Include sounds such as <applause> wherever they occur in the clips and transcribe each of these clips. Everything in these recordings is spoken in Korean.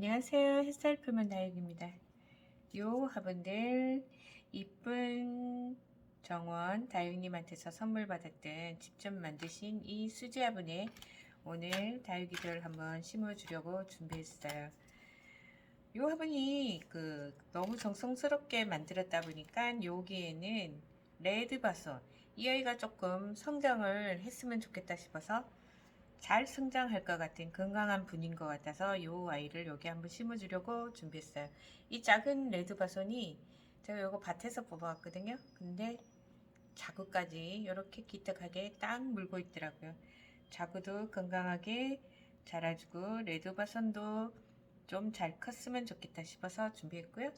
안녕하세요. 햇살 푸면 다육입니다. 요 화분들 이쁜 정원 다육님한테서 선물 받았던 직접 만드신 이 수지 화분에 오늘 다육이들 한번 심어주려고 준비했어요. 요 화분이 그 너무 정성스럽게 만들었다 보니까 여기에는 레드 바손 이 아이가 조금 성장을 했으면 좋겠다 싶어서 잘 성장할 것 같은 건강한 분인 것 같아서 이 아이를 여기 한번 심어주려고 준비했어요. 이 작은 레드바손이 제가 이거 밭에서 뽑아왔거든요. 근데 자구까지 이렇게 기특하게 딱 물고 있더라고요. 자구도 건강하게 자라주고 레드바손도 좀 잘 컸으면 좋겠다 싶어서 준비했고요.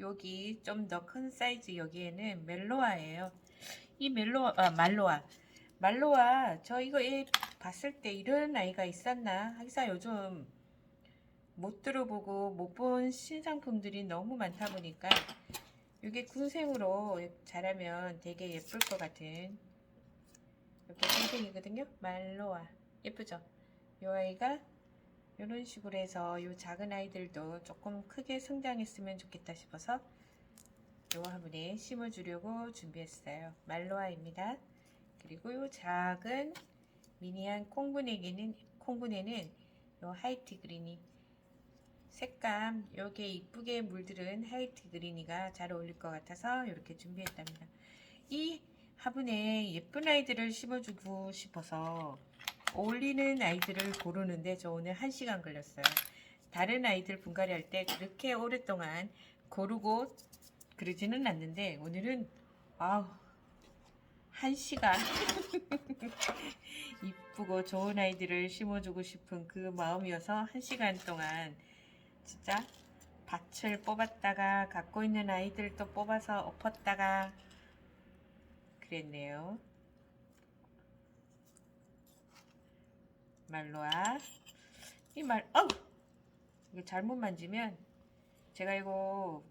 여기 좀 더 큰 사이즈 여기에는 멜로아예요. 이 멜로아, 아, 말로아. 말로아, 저 이거 얘 봤을 때 이런 아이가 있었나? 하기사 요즘 못 들어보고 못 본 신상품들이 너무 많다 보니까 이게 군생으로 자라면 되게 예쁠 것 같은 이렇게 군생이거든요. 말로아. 예쁘죠? 이 아이가 이런 식으로 해서 이 작은 아이들도 조금 크게 성장했으면 좋겠다 싶어서 이 화분에 심어주려고 준비했어요. 말로아입니다. 그리고 이 작은 미니한 콩분에게는 콩분에는 요 하이트 그린이 색감 요게 이쁘게 물들은 하이트 그린이가 잘 어울릴 것 같아서 이렇게 준비했답니다. 이 화분에 예쁜 아이들을 심어주고 싶어서 어울리는 아이들을 고르는데 저 오늘 1시간 걸렸어요. 다른 아이들 분갈이 할 때 그렇게 오랫동안 고르고 그러지는 않는데 오늘은 아우 1시간. <laughs> 이쁘고 좋은 아이들을 심어주고 싶은 그 마음이어서 1시간 동안 진짜 밭을 뽑았다가 갖고 있는 아이들도 뽑아서 엎었다가 그랬네요. 말로아 이 말 어우! 이거 잘못 만지면 제가 이거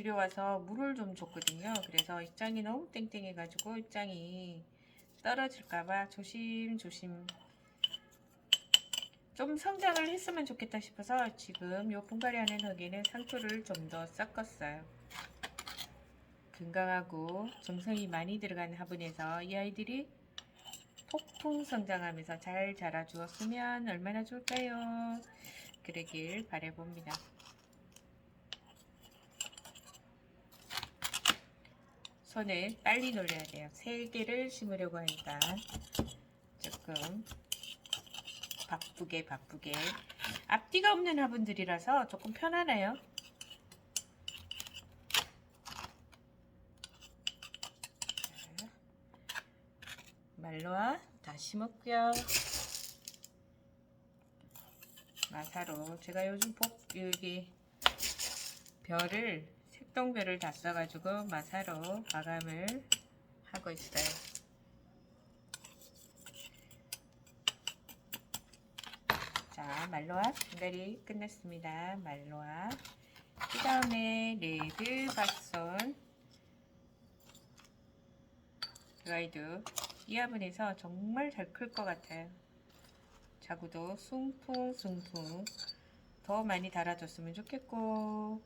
들여와서 물을 좀 줬거든요. 그래서 입장이 너무 땡땡해가지고 입장이 떨어질까봐 조심조심 좀 성장을 했으면 좋겠다 싶어서 지금 요 분갈이 하는 흙에는 상토를 좀 더 섞었어요. 건강하고 정성이 많이 들어간 화분에서 이 아이들이 폭풍 성장하면서 잘 자라주었으면 얼마나 좋을까요? 그러길 바래봅니다. 손을 빨리 놀려야 돼요. 세 개를 심으려고 하니까 조금 바쁘게 바쁘게 앞뒤가 없는 화분들이라서 조금 편하네요. 말로와 다 심었고요. 마사로 제가 요즘 복 여기 별을 색동별을 다 써가지고 마사로 마감을 하고 있어요. 자, 말로아 분갈이 끝났습니다. 말로아. 그 다음에 레드. 그 아이도 이 화분에서 정말 잘 클 것 같아요. 자구도 숭풍숭풍 더 많이 달아줬으면 좋겠고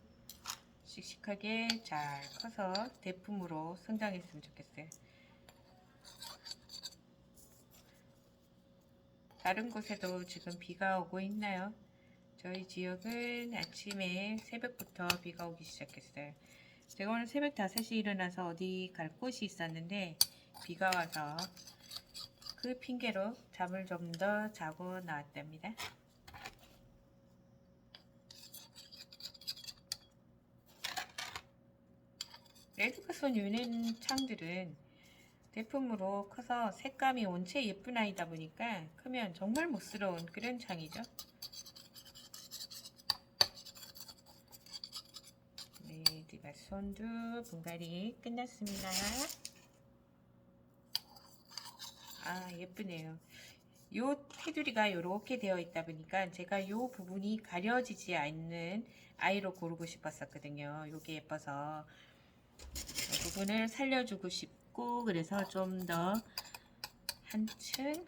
씩씩하게 잘 커서 대품으로 성장했으면 좋겠어요. 다른 곳에도 지금 비가 오고 있나요? 저희 지역은 아침에 새벽부터 비가 오기 시작했어요. 제가 오늘 새벽 5시 일어나서 어디 갈 곳이 있었는데 비가 와서 그 핑계로 잠을 좀 더 자고 나왔답니다. 레드카손 유넨 창들은 대품으로 커서 색감이 원체 예쁜 아이다 보니까 크면 정말 못스러운 그런 창이죠. 레드카손도 분갈이 끝났습니다. 아 예쁘네요. 요 테두리가 이렇게 되어 있다 보니까 제가 요 부분이 가려지지 않는 아이로 고르고 싶었었거든요. 요게 예뻐서 이 부분을 살려주고 싶고 그래서 좀 더 한층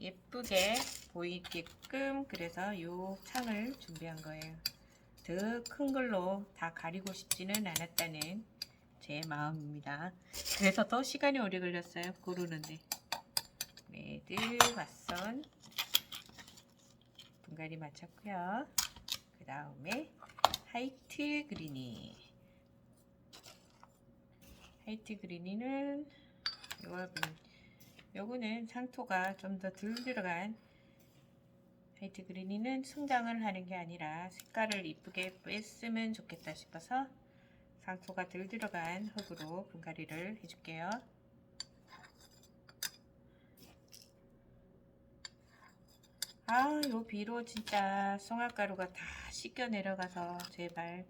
예쁘게 보이게끔 그래서 요 창을 준비한 거예요. 더 큰 걸로 다 가리고 싶지는 않았다는 제 마음입니다. 그래서 더 시간이 오래 걸렸어요. 고르는데. 레드 왓선 분갈이 맞췄고요. 그 다음에 하이트 그리니 하이트 그리니는 요거는 요거는 상토가 좀 더 덜 들어간 하이트 그리니는 성장을 하는 게 아니라 색깔을 이쁘게 뺐으면 좋겠다 싶어서 상토가 덜 들어간 흙으로 분갈이를 해줄게요. 아, 요 비로 진짜 송화가루가 다 씻겨 내려가서 제발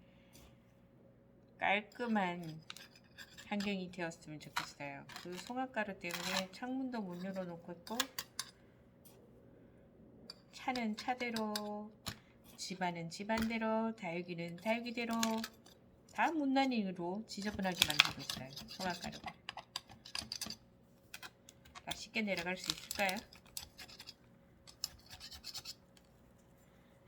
깔끔한 환경이 되었으면 좋겠어요. 그 송화가루 때문에 창문도 못 열어놓고 있고 차는 차대로 집안은 집안대로 다육이는 다육이대로 다 못난이로 지저분하게 만들고 있어요. 송화가루가 다 쉽게 내려갈 수 있을까요?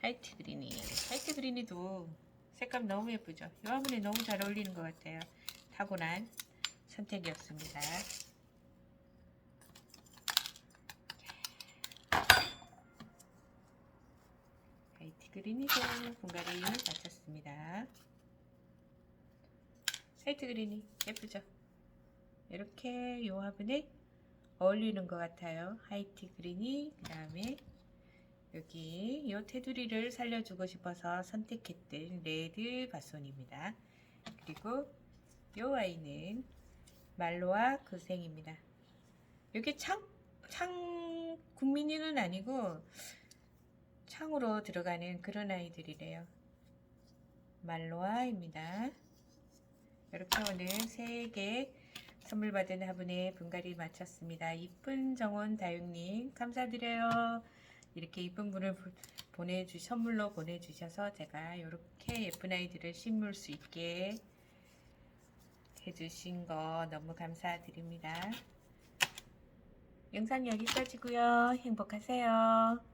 하이트 그린이 하이트 그린이도 색감 너무 예쁘죠? 이 화분에 너무 잘 어울리는 것 같아요. 타고난 선택이었습니다. 하이트 그린이도 분갈이 마쳤습니다. 하이트 그린이 예쁘죠? 이렇게 이 화분에 어울리는 것 같아요. 하이트 그린이 그 다음에 여기 이 테두리를 살려주고 싶어서 선택했던 레드 바손입니다. 그리고 이 아이는 말로와 그생입니다. 여기 창, 창 국민이는 아니고 창으로 들어가는 그런 아이들이래요. 말로아입니다. 이렇게 오늘 세개 선물 받은 화분에 분갈이 마쳤습니다. 이쁜 정원 다육님 감사드려요. 이렇게 이쁜 분을 보- 보내주 선물로 보내주셔서 제가 이렇게 예쁜 아이들을 심을 수 있게 해주신 거 너무 감사드립니다. 영상 여기까지고요. 행복하세요.